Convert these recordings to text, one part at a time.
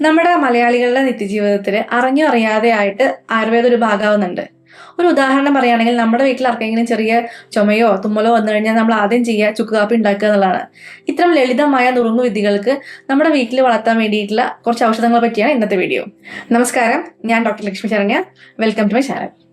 നമ്മുടെ മലയാളികളുടെ നിത്യജീവിതത്തിൽ അറിഞ്ഞോ അറിയാതെ ആയിട്ട് ആയുർവേദം ഒരു ഭാഗമാവുന്നുണ്ട്. ഒരു ഉദാഹരണം പറയുകയാണെങ്കിൽ നമ്മുടെ വീട്ടിൽ ആർക്കെങ്കിലും ചെറിയ ചുമയോ തുമ്മലോ വന്നു കഴിഞ്ഞാൽ നമ്മൾ ആദ്യം ചെയ്യുക ചുക്ക് കാപ്പി ഉണ്ടാക്കുക എന്നുള്ളതാണ്. ഇത്തരം ലളിതമായ നുറുങ്ങു വിദ്യകൾക്ക് നമ്മുടെ വീട്ടിൽ വളർത്താൻ വേണ്ടിയിട്ടുള്ള കുറച്ച് ഔഷധങ്ങളെ പറ്റിയാണ് ഇന്നത്തെ വീഡിയോ നമസ്കാരം. ഞാൻ doctor Lakshmi Saranya. Welcome to my channel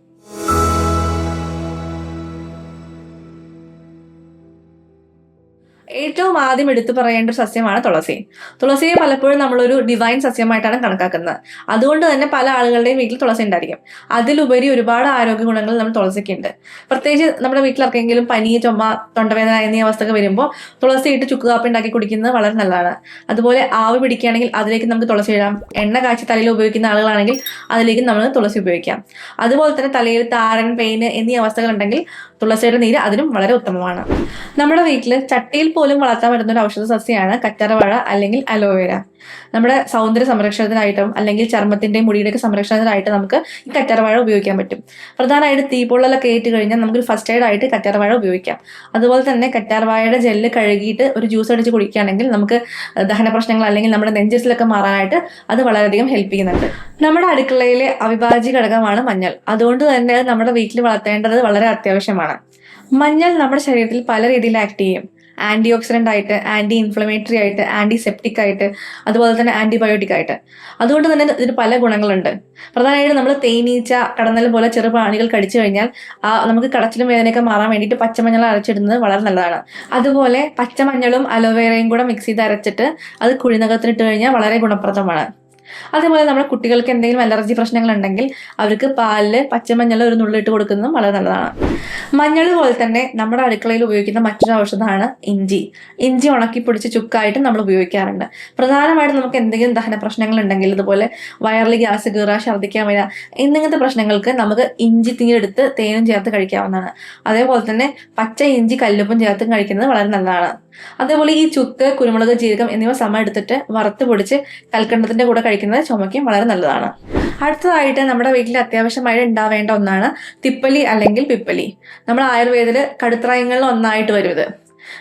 ഏറ്റവും ആദ്യം എടുത്തു പറയേണ്ട ഒരു സസ്യമാണ് തുളസി. തുളസിയെ പലപ്പോഴും നമ്മളൊരു ഡിവൈൻ സസ്യമായിട്ടാണ് കണക്കാക്കുന്നത്. അതുകൊണ്ട് തന്നെ പല ആളുകളുടെയും വീട്ടിൽ തുളസി ഉണ്ടായിരിക്കും. അതിലുപരി ഒരുപാട് ആരോഗ്യ ഗുണങ്ങൾ നമ്മൾ തുളസിക്ക് ഉണ്ട് പ്രത്യേകിച്ച് നമ്മുടെ വീട്ടിൽ വീട്ടിലാർക്കെങ്കിലും പനി ചുമ തൊണ്ടവേദന എന്നീ അവസ്ഥകൾ വരുമ്പോൾ തുളസി ഇട്ട് ചുക്ക് കാപ്പി ഉണ്ടാക്കി കുടിക്കുന്നത് വളരെ നല്ലതാണ്. അതുപോലെ ആവി പിടിക്കുകയാണെങ്കിൽ അതിലേക്ക് നമുക്ക് തുളസി ഇടാം. എണ്ണ കാച്ചി തലയിൽ ഉപയോഗിക്കുന്ന ആളുകളാണെങ്കിൽ അതിലേക്ക് നമ്മൾ തുളസി ഉപയോഗിക്കാം. അതുപോലെ തന്നെ തലയിൽ താരൻ പെയിൻ എന്നീ അവസ്ഥകൾ ഉണ്ടെങ്കിൽ തുളസിയുടെ നീര് അതിനും വളരെ ഉത്തമമാണ്. നമ്മുടെ വീട്ടിൽ ചട്ടിയിൽ പോലും വളർത്താൻ പറ്റുന്ന ഒരു ഔഷധ സസ്യമാണ് കറ്റാർവാഴ അല്ലെങ്കിൽ അലോവേര. നമ്മുടെ സൗന്ദര്യ സംരക്ഷണത്തിനായിട്ടും അല്ലെങ്കിൽ ചർമ്മത്തിന്റെയും മുടിയുടെയൊക്കെ സംരക്ഷണത്തിനായിട്ട് നമുക്ക് ഈ കറ്റാർവാഴ ഉപയോഗിക്കാൻ പറ്റും. പ്രധാനമായിട്ട് തീപ്പൊള്ളലൊക്കെ ഏറ്റ് കഴിഞ്ഞാൽ നമുക്ക് ഫസ്റ്റ് എയ്ഡ് ആയിട്ട് കറ്റാർവാഴ ഉപയോഗിക്കാം. അതുപോലെ തന്നെ കറ്റാർവാഴയുടെ ജെല്ല് കഴുകിയിട്ട് ഒരു ജ്യൂസ് അടിച്ച് കുടിക്കുകയാണെങ്കിൽ നമുക്ക് ദഹന പ്രശ്നങ്ങൾ അല്ലെങ്കിൽ നമ്മുടെ നെഞ്ചസിലൊക്കെ മാറാനായിട്ട് അത് വളരെയധികം ഹെൽപ്പ് ചെയ്യുന്നുണ്ട്. നമ്മുടെ അടുക്കളയിലെ അവിഭാജ്യ ഘടകമാണ് മഞ്ഞൾ. അതുകൊണ്ട് തന്നെ നമ്മുടെ വീട്ടിൽ വളർത്തേണ്ടത് വളരെ അത്യാവശ്യമാണ്. മഞ്ഞൾ നമ്മുടെ ശരീരത്തിൽ പല രീതിയിൽ ആക്ട് ചെയ്യും. ആന്റി ഓക്സിഡന്റ് ആയിട്ട് ആന്റി ഇൻഫ്ലമേറ്ററി ആയിട്ട് ആന്റി സെപ്റ്റിക് ആയിട്ട് അതുപോലെ തന്നെ ആന്റിബയോട്ടിക് ആയിട്ട്. അതുകൊണ്ട് തന്നെ ഇതിന് പല ഗുണങ്ങളുണ്ട്. പ്രധാനമായിട്ട് നമ്മൾ തേനീച്ച കടന്നൽ പോലെ ചെറു പ്രാണികൾ കടിച്ചു കഴിഞ്ഞാൽ ആ നമുക്ക് കടച്ചിലും വേദനയൊക്കെ മാറാൻ വേണ്ടിയിട്ട് പച്ചമഞ്ഞൾ അരച്ചിടുന്നത് വളരെ നല്ലതാണ്. അതുപോലെ പച്ചമഞ്ഞളും അലോവേരയും കൂടെ മിക്സ് ചെയ്ത് അരച്ചിട്ട് അത് കുഴിനകത്തിനിട്ട് കഴിഞ്ഞാൽ വളരെ ഗുണപ്രദമാണ്. അതേപോലെ നമ്മുടെ കുട്ടികൾക്ക് എന്തെങ്കിലും അലർജി പ്രശ്നങ്ങൾ ഉണ്ടെങ്കിൽ അവർക്ക് പാലിൽ പച്ചമഞ്ഞൾ ഒരു നുള്ളിട്ട് കൊടുക്കുന്നതും വളരെ നല്ലതാണ്. മഞ്ഞൾ പോലെ തന്നെ നമ്മുടെ അടുക്കളയിൽ ഉപയോഗിക്കുന്ന മറ്റൊരു ഔഷധമാണ് ഇഞ്ചി. ഇഞ്ചി ഉണക്കി പൊടിച്ച് ചുക്കായിട്ട് നമ്മൾ ഉപയോഗിക്കാറുണ്ട്. പ്രധാനമായിട്ടും നമുക്ക് എന്തെങ്കിലും ദഹന പ്രശ്നങ്ങൾ ഉണ്ടെങ്കിൽ ഇതുപോലെ വയറിൽ ഗ്യാസ് കീറുക ഛർദ്ദിക്കാൻ വരിക എന്നിങ്ങനത്തെ പ്രശ്നങ്ങൾക്ക് നമുക്ക് ഇഞ്ചി തീയെടുത്ത് തേനും ചേർത്ത് കഴിക്കാവുന്നതാണ്. അതേപോലെ തന്നെ പച്ച ഇഞ്ചി കല്ലുപ്പും ചേർത്തും കഴിക്കുന്നത് വളരെ നല്ലതാണ്. അതേപോലെ ഈ ചുക്ക് കുരുമുളക് ജീരകം എന്നിവ സമം എടുത്തിട്ട് വറുത്ത് പൊടിച്ച് കൽക്കണ്ടത്തിന്റെ കൂടെ കഴിക്കുന്നത് ചുമയ്ക്കും വളരെ നല്ലതാണ്. അടുത്തതായിട്ട് നമ്മുടെ വീട്ടിൽ അത്യാവശ്യമായി ഉണ്ടാവേണ്ട ഒന്നാണ് തിപ്പലി അല്ലെങ്കിൽ പിപ്പലി. നമ്മൾ ആയുർവേദത്തിൽ കടുത്തറയങ്ങളിൽ ഒന്നായിട്ട് വരും ഇത്.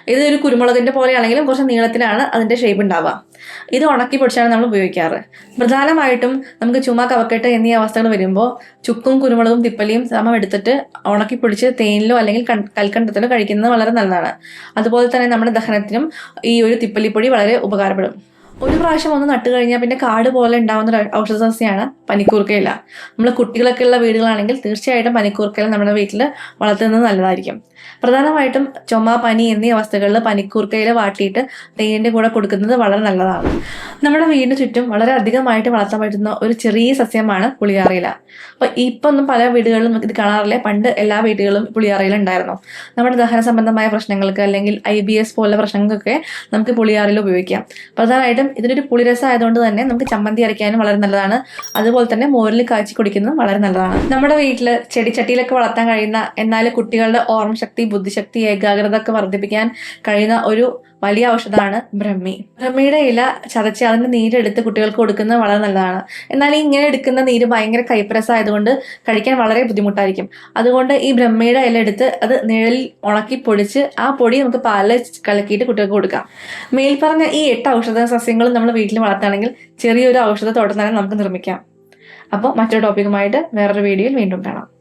ഇത് ഒരു കുരുമുളകിന്റെ പോലെയാണെങ്കിലും കുറച്ച് നീളത്തിലാണ് അതിന്റെ ഷേപ്പ് ഉണ്ടാവുക. ഇത് ഉണക്കി പൊടിച്ചാണ് നമ്മൾ ഉപയോഗിക്കാറ്. പ്രധാനമായിട്ടും നമുക്ക് ചുമ കവക്കെട്ട് എന്നീ അവസ്ഥകൾ വരുമ്പോൾ ചുക്കും കുരുമുളകും തിപ്പലിയും സമം എടുത്തിട്ട് ഉണക്കി പൊടിച്ച് തേനിലോ അല്ലെങ്കിൽ കൽക്കണ്ടത്തിലോ കഴിക്കുന്നത് വളരെ നല്ലതാണ്. അതുപോലെ തന്നെ നമ്മുടെ ദഹനത്തിനും ഈ ഒരു തിപ്പലിപ്പൊടി വളരെ ഉപകാരപ്പെടും. ഒരു പ്രാവശ്യം ഒന്ന് നട്ടു കഴിഞ്ഞാൽ പിന്നെ കാട് പോലെ ഉണ്ടാവുന്ന ഒരു ഔഷധ സസ്യമാണ് പനിക്കൂർക്കയില. നമ്മൾ കുട്ടികളൊക്കെ ഉള്ള വീടുകളാണെങ്കിൽ തീർച്ചയായിട്ടും പനിക്കൂർക്കയില നമ്മുടെ വീട്ടിൽ വളർത്തുന്നത് നല്ലതായിരിക്കും. പ്രധാനമായിട്ടും ചുമ പനി എന്നീ അവസ്ഥകളിൽ പനിക്കൂർക്കയില വാട്ടിയിട്ട് തേനിന്റെ കൂടെ കൊടുക്കുന്നത് വളരെ നല്ലതാണ്. നമ്മുടെ വീടിന് ചുറ്റും വളരെ അധികമായിട്ട് വളർത്താൻ പറ്റുന്ന ഒരു ചെറിയ സസ്യമാണ് പുളിയാറയില. അപ്പോൾ ഇപ്പം ഒന്നും പല വീടുകളിലും നമുക്ക് ഇത് കാണാറില്ല? പണ്ട് എല്ലാ വീടുകളും പുളിയാറയില ഉണ്ടായിരുന്നു. നമ്മുടെ ദഹന സംബന്ധമായ പ്രശ്നങ്ങൾക്ക് അല്ലെങ്കിൽ ഐ ബി എസ് പോലുള്ള പ്രശ്നങ്ങൾക്കൊക്കെ നമുക്ക് പുളിയാറയിൽ ഉപയോഗിക്കാം. പ്രധാനമായിട്ടും ഇതിനൊരു പുളിരസം ആയതുകൊണ്ട് തന്നെ നമുക്ക് ചമ്മന്തി അരയ്ക്കാനും വളരെ നല്ലതാണ്. അതുപോലെ തന്നെ മോരിൽ കാച്ചി കുടിക്കുന്നതും വളരെ നല്ലതാണ്. നമ്മുടെ വീട്ടിൽ ചെടിച്ചട്ടിയിലൊക്കെ വളർത്താൻ കഴിയുന്ന എന്നാൽ കുട്ടികളുടെ ഓർമ്മശക്തി ബുദ്ധിശക്തി ഏകാഗ്രത ഒക്കെ വർദ്ധിപ്പിക്കാൻ കഴിയുന്ന ഒരു വലിയ ഔഷധമാണ് ബ്രഹ്മി. ബ്രഹ്മിയുടെ ഇല ചതച്ച് അതിന്റെ നീരെടുത്ത് കുട്ടികൾക്ക് കൊടുക്കുന്നത് വളരെ നല്ലതാണ്. എന്നാൽ ഇങ്ങനെ എടുക്കുന്ന നീര് ഭയങ്കര കൈപ്രസായതുകൊണ്ട് കഴിക്കാൻ വളരെ ബുദ്ധിമുട്ടായിരിക്കും. അതുകൊണ്ട് ഈ ബ്രഹ്മയുടെ ഇല എടുത്ത് അത് നിഴലിൽ ഉണക്കി പൊടിച്ച് ആ പൊടി നമുക്ക് പാലിൽ കലക്കിയിട്ട് കുട്ടികൾക്ക് കൊടുക്കാം. മേൽപ്പറഞ്ഞ ഈ എട്ട് ഔഷധ സസ്യങ്ങളും നമ്മൾ വീട്ടിൽ വളർത്തുകയാണെങ്കിൽ ചെറിയൊരു ഔഷധ തോട്ടം തന്നെ നമുക്ക് നിർമ്മിക്കാം. അപ്പോൾ മറ്റൊരു ടോപ്പിക്കുമായിട്ട് വേറൊരു വീഡിയോയിൽ വീണ്ടും കാണാം.